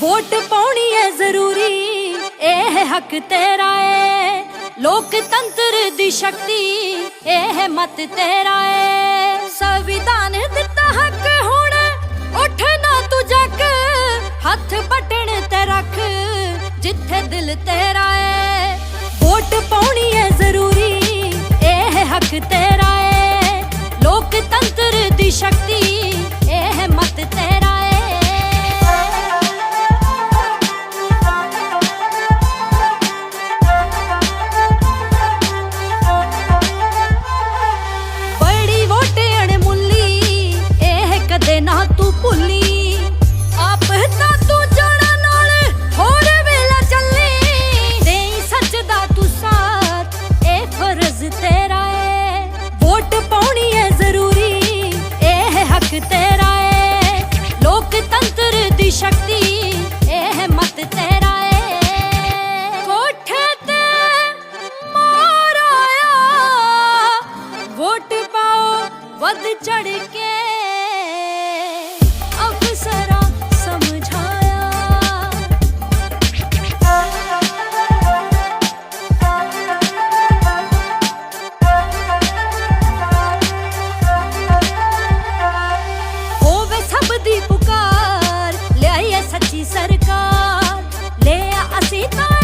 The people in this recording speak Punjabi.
ਵੋਟ ਪਾਉਣੀ ਏ ਜ਼ਰੂਰੀ, ਇਹ ਹੱਕ ਤੇਰਾ ਏ। ਲੋਕਤੰਤਰ ਦੀ ਸ਼ਕਤੀ, ਇਹ ਮਤ ਤੇਰਾ ਏ। ਸੰਵਿਧਾਨ ਦਿੱਤਾ ਹੱਕ ਹੁਣ, ਉੱਠ ਨਾ ਤੂੰ ਜੱਗ। ਹੱਥ ਬਟਣ ਤੇ ਰੱਖ, ਜਿੱਥੇ ਦਿਲ ਤੇਰਾ ਲੋਕਤੰਤਰ ਦੀ ਸ਼ਕਤੀ ਲੋਕਤੰਤਰ ਸ਼ਕਤੀ, ਇਹ ਮਤ ਤੇਰਾ ਏ। ਕੋਠੇ ਤੇ ਮਾਰ ਆਇਆ, ਵੋਟ ਪਾਓ ਵੱਧ ਚੜ ਕੇ। সীতা